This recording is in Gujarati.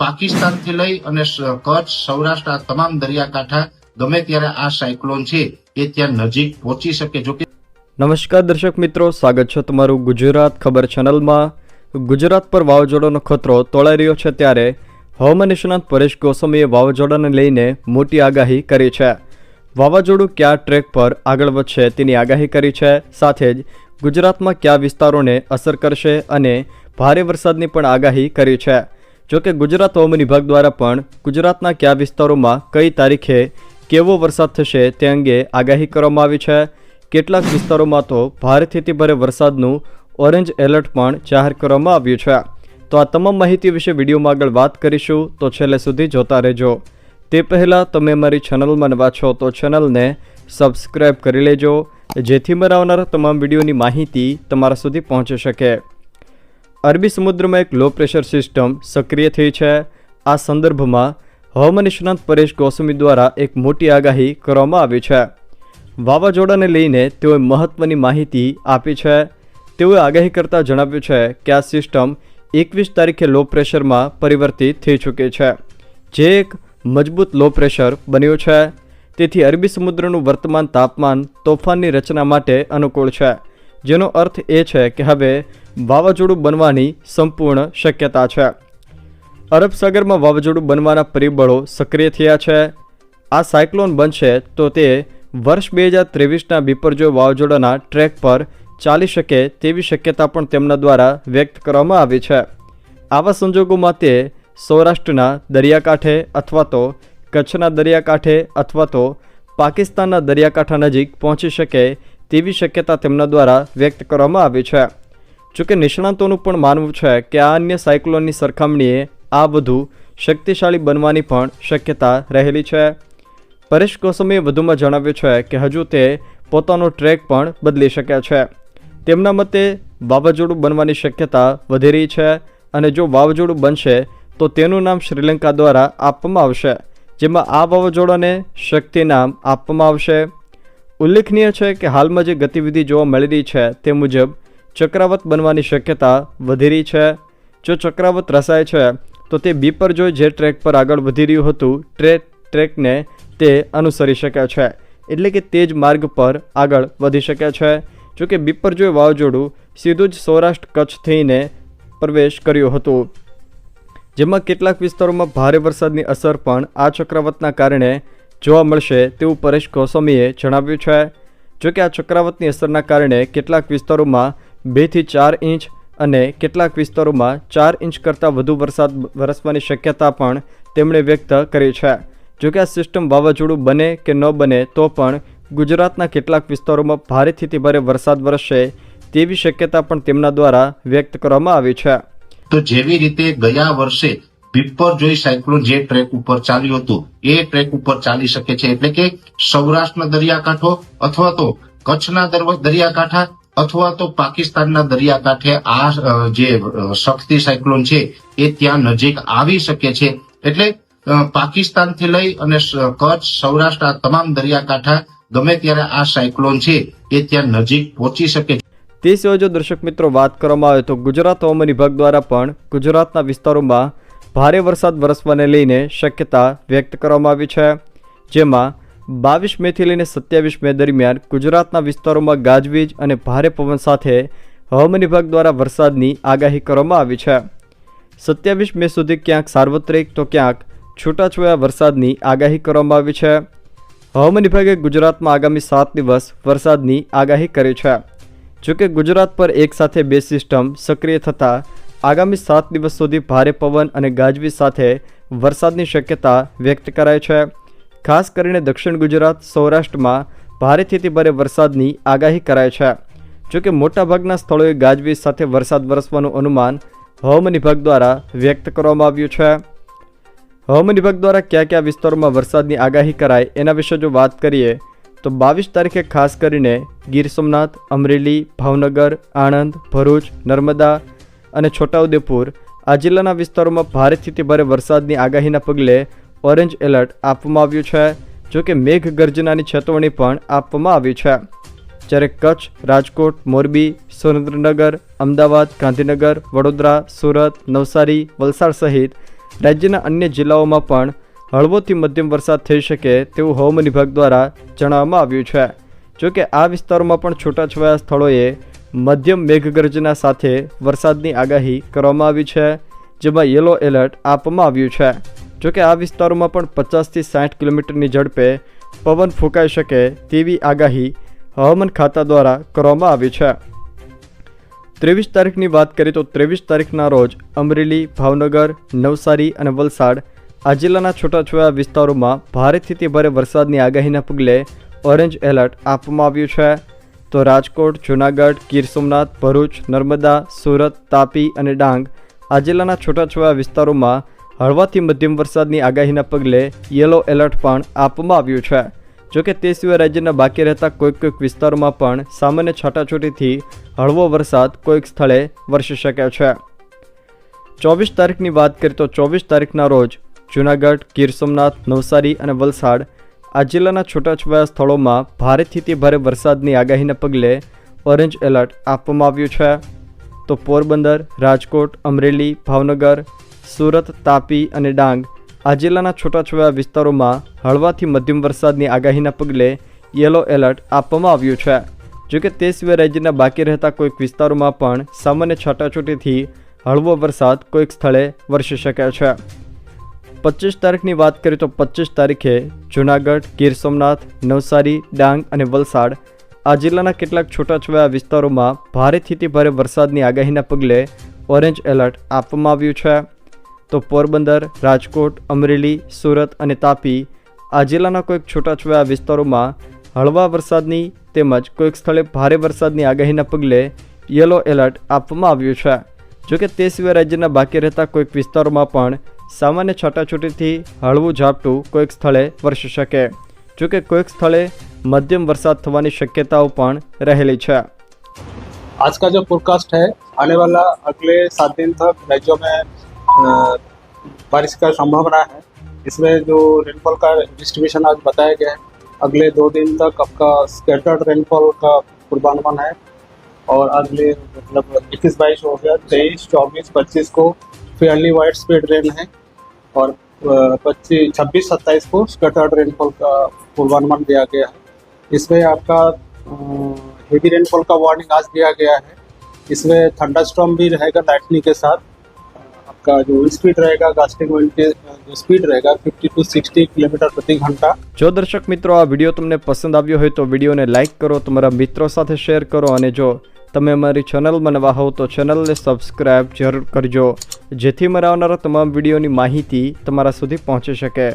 પાકિસ્તાનથી લઈ અને કચ્છ, સૌરાષ્ટ્ર, આ તમામ દરિયાકાંઠા ગમે ત્યારે આ સાયક્લોન છે, એ ત્યાં નજીક પહોંચી શકે. જો કે નમસ્કાર દર્શક મિત્રો, સ્વાગત છે તમારું ગુજરાત ખબર ચેનલમાં. ગુજરાત પર વાવાઝોડાનો ખતરો તોળાઈ રહ્યો છે ત્યારે હવામાન નિષ્ણાંત પરેશ ગોસ્વામીએ વાવાઝોડાને લઈને મોટી આગાહી કરી છે. વાવાઝોડું કયા ટ્રેક પર આગળ વધશે તેની આગાહી કરી છે. સાથે જ ગુજરાતમાં કયા વિસ્તારોને અસર કરશે અને ભારે વરસાદની પણ આગાહી કરી છે. જોકે ગુજરાત હવામાન વિભાગ દ્વારા પણ ગુજરાતના કયા વિસ્તારોમાં કઈ તારીખે કેવો વરસાદ થશે તે અંગે આગાહી કરવામાં આવી છે. કેટલાક વિસ્તારોમાં તો ભારેથી અતિભારે વરસાદનું ઓરેન્જ એલર્ટ પણ જાહેર કરવામાં આવ્યું છે. તો આ તમામ માહિતી વિશે વિડીયોમાં આગળ વાત કરીશું. તો છેલ્લે સુધી જોતા રહેજો. તે પહેલાં તમે મારી ચેનલમાં નવા છો તો ચેનલને સબસ્ક્રાઈબ કરી લેજો, જેથી મારા આવનારા તમામ વિડીયોની માહિતી તમારા સુધી પહોંચી શકે. અરબી સમુદ્રમાં એક લો પ્રેશર સિસ્ટમ સક્રિય થઈ છે. આ સંદર્ભમાં હવામાન નિષ્ણાંત પરેશ ગોસ્વામી દ્વારા એક મોટી આગાહી કરવામાં આવી છે. વાવાઝોડાને લઈને તેઓએ મહત્ત્વની માહિતી આપી છે. તેઓએ આગાહી કરતાં જણાવ્યું છે કે આ સિસ્ટમ એકવીસ તારીખે લો પ્રેશરમાં પરિવર્તિત થઈ ચૂકી છે, જે એક મજબૂત લો પ્રેશર બન્યું છે. તેથી અરબી સમુદ્રનું વર્તમાન તાપમાન તોફાનની રચના માટે અનુકૂળ છે. જેનો અર્થ એ છે કે હવે વાવાઝોડું બનવાની સંપૂર્ણ શક્યતા છે. અરબ સાગરમાં વાવાઝોડું બનવાના પરિબળો સક્રિય થયા છે. આ સાયક્લોન બનશે તો તે વર્ષ બે હજાર ત્રેવીસના બિપરજોય વાવાઝોડાના ટ્રેક પર ચાલી શકે તેવી શક્યતા પણ તેમના દ્વારા વ્યક્ત કરવામાં આવી છે. આવા સંજોગોમાં તે સૌરાષ્ટ્રના દરિયાકાંઠે અથવા તો કચ્છના દરિયાકાંઠે અથવા તો પાકિસ્તાનના દરિયાકાંઠા નજીક પહોંચી શકે તેવી શક્યતા તેમના દ્વારા વ્યક્ત કરવામાં આવી છે. જોકે નિષ્ણાંતોનું પણ માનવું છે કે આ અન્ય સાયક્લોનની સરખામણીએ આ વધુ શક્તિશાળી બનવાની પણ શક્યતા રહેલી છે. પરેશ ગોસ્વામીએ વધુમાં જણાવ્યું છે કે હજુ તે પોતાનો ટ્રેક પણ બદલી શકે છે. તેમના મતે વાવાઝોડું બનવાની શક્યતા વધી રહી છે અને જો વાવાઝોડું બનશે તો તેનું નામ શ્રીલંકા દ્વારા આપવામાં આવશે, જેમાં આ વાવાઝોડાને શક્તિ નામ આપવામાં આવશે. ઉલ્લેખનીય છે કે હાલમાં જે ગતિવિધિ જોવા મળી રહી છે તે મુજબ ચક્રાવત બનવાની શક્યતા વધી રહી છે. જો ચક્રાવત રસાય છે, તો તે બીપરજોય જે ટ્રેક પર આગળ વધી રહ્યું હતું, ટ્રે, ટ્રેકને તે અનુસરી શકે છે. એટલે કે તે જ માર્ગ પર આગળ વધી શકે છે. જો કે બીપરજોય વાવાઝોડું સીધું જ સૌરાષ્ટ્ર કચ્છ થઈને પ્રવેશ કર્યો હતો. જેમાં કેટલાક વિસ્તારોમાં ભારે વરસાદની અસર પણ આ ચક્રાવતના કારણે જોવા મળશે તેવું પરેશ ગોસ્વામીએ જણાવ્યું છે. જોકે આ ચક્રાવતની અસરના કારણે કેટલાક વિસ્તારોમાં બેથી ચાર ઇંચ અને કેટલાક વિસ્તારોમાં ચાર ઇંચ કરતાં વધુ વરસાદ વરસવાની શક્યતા પણ તેમણે વ્યક્ત કરી છે. જોકે આ સિસ્ટમ વાવાઝોડું બને કે ન બને તો પણ ગુજરાતના કેટલાક વિસ્તારોમાં ભારેથી ભારે વરસાદ વરસશે તેવી શક્યતા પણ તેમના દ્વારા વ્યક્ત કરવામાં આવી છે. તો જેવી રીતે ગયા વર્ષે બિપરજોય સાયક્લોન જે ટ્રેક ઉપર ચાલ્યું હતું. એ ટ્રેક ઉપર ચાલી શકે છે એટલે કે સૌરાષ્ટ્રના દરિયાકાંઠો અથવા તો કચ્છના દરિયાકાંઠા અથવા તો પાકિસ્તાનના દરિયાકાંઠે આ જે શક્તિ સાયક્લોન છે એ ત્યાં નજીક આવી શકે છે. એટલે પાકિસ્તાનથી લઈ અને કચ્છ, સૌરાષ્ટ્ર આ તમામ દરિયાકાંઠા ગમે ત્યારે આ સાયક્લોન છે એ ત્યાં નજીક પહોંચી શકે છે. તે સિવાય જો દર્શક મિત્રો વાત કરવામાં આવે તો ગુજરાત હવામાન વિભાગ દ્વારા પણ ગુજરાતના વિસ્તારોમાં ભારે વરસાદ વરસવાને લઈને શક્યતા વ્યક્ત કરવામાં આવી છે. જેમાં બાવીસ મેથી લઈને સત્યાવીસ મે દરમિયાન ગુજરાતના વિસ્તારોમાં ગાજવીજ અને ભારે પવન સાથે હવામાન વિભાગ દ્વારા વરસાદની આગાહી કરવામાં આવી છે. સત્યાવીસ મે સુધી ક્યાંક સાર્વત્રિક તો ક્યાંક છૂટાછવાયા વરસાદની આગાહી કરવામાં આવી છે. હવામાન વિભાગે ગુજરાતમાં આગામી સાત દિવસ વરસાદની આગાહી કરી છે. જોકે ગુજરાત પર એકસાથે બે સિસ્ટમ સક્રિય થતાં આગામી સાત દિવસ સુધી ભારે પવન અને ગાજવીજ સાથે વરસાદની શક્યતા વ્યક્ત કરાઈ છે. ખાસ કરીને દક્ષિણ ગુજરાત, સૌરાષ્ટ્રમાં ભારેથી ભારે વરસાદની આગાહી કરાઈ છે. જોકે મોટાભાગના સ્થળોએ ગાજવીજ સાથે વરસાદ વરસવાનું અનુમાન હવામાન વિભાગ દ્વારા વ્યક્ત કરવામાં આવ્યું છે. હવામાન વિભાગ દ્વારા કયા કયા વિસ્તારોમાં વરસાદની આગાહી કરાય એના વિશે જો વાત કરીએ, તો બાવીસ તારીખે ખાસ કરીને ગીર સોમનાથ, અમરેલી, ભાવનગર, આણંદ, ભરૂચ, નર્મદા અને છોટાઉદેપુર, આ જિલ્લાના વિસ્તારોમાં ભારેથી ભારે વરસાદની આગાહીના પગલે ઓરેન્જ એલર્ટ આપવામાં આવ્યું છે જોકે કે મેઘગર્જનાની ચેતવણી પણ આપવામાં આવી છે. જ્યારે કચ્છ, રાજકોટ, મોરબી, સુરેન્દ્રનગર, અમદાવાદ, ગાંધીનગર, વડોદરા, સુરત, નવસારી, વલસાડ સહિત રાજ્યના અન્ય જિલ્લાઓમાં પણ હળવોથી મધ્યમ વરસાદ થઈ શકે તેવું હવામાન વિભાગ દ્વારા જણાવવામાં આવ્યું છે. જોકે આ વિસ્તારોમાં પણ છૂટાછવાયા સ્થળોએ મધ્યમ મેઘગર્જના સાથે વરસાદની આગાહી કરવામાં આવી છે, જેમાં યલો એલર્ટ આપવામાં આવ્યું છે. જોકે આ વિસ્તારોમાં પણ પચાસથી સાઠ કિલોમીટરની ઝડપે પવન ફૂંકાઈ શકે તેવી આગાહી હવામાન ખાતા દ્વારા કરવામાં આવી છે. ત્રેવીસ તારીખની વાત કરીએ તો ત્રેવીસ તારીખના રોજ અમરેલી, ભાવનગર, નવસારી અને વલસાડ આ જિલ્લાના છૂટાછવાયા વિસ્તારોમાં ભારેથી તે ભારે વરસાદની આગાહીના પગલે ઓરેન્જ એલર્ટ આપવામાં આવ્યું છે. તો રાજકોટ, જૂનાગઢ, ગીર સોમનાથ, ભરૂચ, નર્મદા, સુરત, તાપી અને ડાંગ આ જિલ્લાના છૂટાછવાયા વિસ્તારોમાં હળવાથી મધ્યમ વરસાદની આગાહીના પગલે યલો એલર્ટ પણ આપવામાં આવ્યું છે. જોકે તે સિવાય રાજ્યના બાકી રહેતા કોઈક કોઈક વિસ્તારોમાં પણ સામાન્ય છાટાછૂટીથી હળવો વરસાદ કોઈક સ્થળે વરસી શકે છે. ચોવીસ તારીખની વાત કરીએ તો ચોવીસ તારીખના રોજ જૂનાગઢ, ગીર સોમનાથ, નવસારી અને વલસાડ આ જિલ્લાના છૂટાછવાયા સ્થળોમાં ભારેથી તે ભારે વરસાદની આગાહીના પગલે ઓરેન્જ એલર્ટ આપવામાં આવ્યું છે. તો પોરબંદર, રાજકોટ, અમરેલી, ભાવનગર, સુરત, તાપી અને ડાંગ આ જિલ્લાના છૂટાછવાયા વિસ્તારોમાં હળવાથી મધ્યમ વરસાદની આગાહીના પગલે યલો એલર્ટ આપવામાં આવ્યું છે. જોકે તે સિવાય રાજ્યના બાકી રહેતા કોઈક વિસ્તારોમાં પણ સામાન્ય છાટાછૂટીથી હળવો વરસાદ કોઈક સ્થળે વરસી શકે છે. પચીસ તારીખની વાત કરીએ તો પચીસ તારીખે જૂનાગઢ, ગીર સોમનાથ, નવસારી, ડાંગ અને વલસાડ આ જિલ્લાના કેટલાક છૂટાછવાયા વિસ્તારોમાં ભારેથી ભારે વરસાદની આગાહીના પગલે ઓરેન્જ એલર્ટ આપવામાં આવ્યું છે. તો પોરબંદર, રાજકોટ, અમરેલી, સુરત અને તાપી આ જિલ્લાના કોઈક છૂટાછવાયા વિસ્તારોમાં હળવા વરસાદની તેમજ કોઈક સ્થળે ભારે વરસાદની આગાહીના પગલે યલો એલર્ટ આપવામાં આવ્યું છે. જોકે તે સિવાય રાજ્યના બાકી રહેતા કોઈક વિસ્તારોમાં પણ સામાન્ય છાટાછૂટીથી હળવું ઝાપટું કોઈક સ્થળે વરસી શકે જોકે કોઈક સ્થળે મધ્યમ વરસાદ થવાની શક્યતાઓ પણ રહેલી છે आज का जो फोरकास्ट है आने वाला अगले सात दिन तक राज्यों में अ, बारिश का संभावना है इसमें जो रेनफॉल का डिस्ट्रीब्यूशन आज बताया गया है अगले दो दिन तक आपका स्कैटर्ड रेनफॉल का पूर्वानुमान है और अगले मतलब इक्कीस बाईस हो गया तेईस चौबीस पच्चीस को फेयरली वाइड स्पीड रेन है और पच्चीस छब्बीस सत्ताईस को स्कैटर्ड रेनफॉल का पूर्वानुमान दिया गया है इसमें आपका हेवी रेनफॉल का वार्निंग आज दिया गया है इसमें थंडरस्टॉर्म भी रहेगा लाइटनिंग के साथ आपका जो स्पीड रहेगा गास्टिंग विंड के जो स्पीड रहेगा 50 टू 60 किलोमीटर प्रति घंटा જો દર્શક મિત્રો આ વિડીયો તમને પસંદ આવ્યો હોય તો વિડીયોને લાઇક કરો તમારા મિત્રો સાથે શેર કરો અને જો તમે અમારી ચેનલમાં નવા હોવ તો ચેનલને સબસ્ક્રાઈબ જરૂર કરજો, જેથી મારા આવનારા તમામ વિડીયોની માહિતી તમારા સુધી પહોંચી શકે.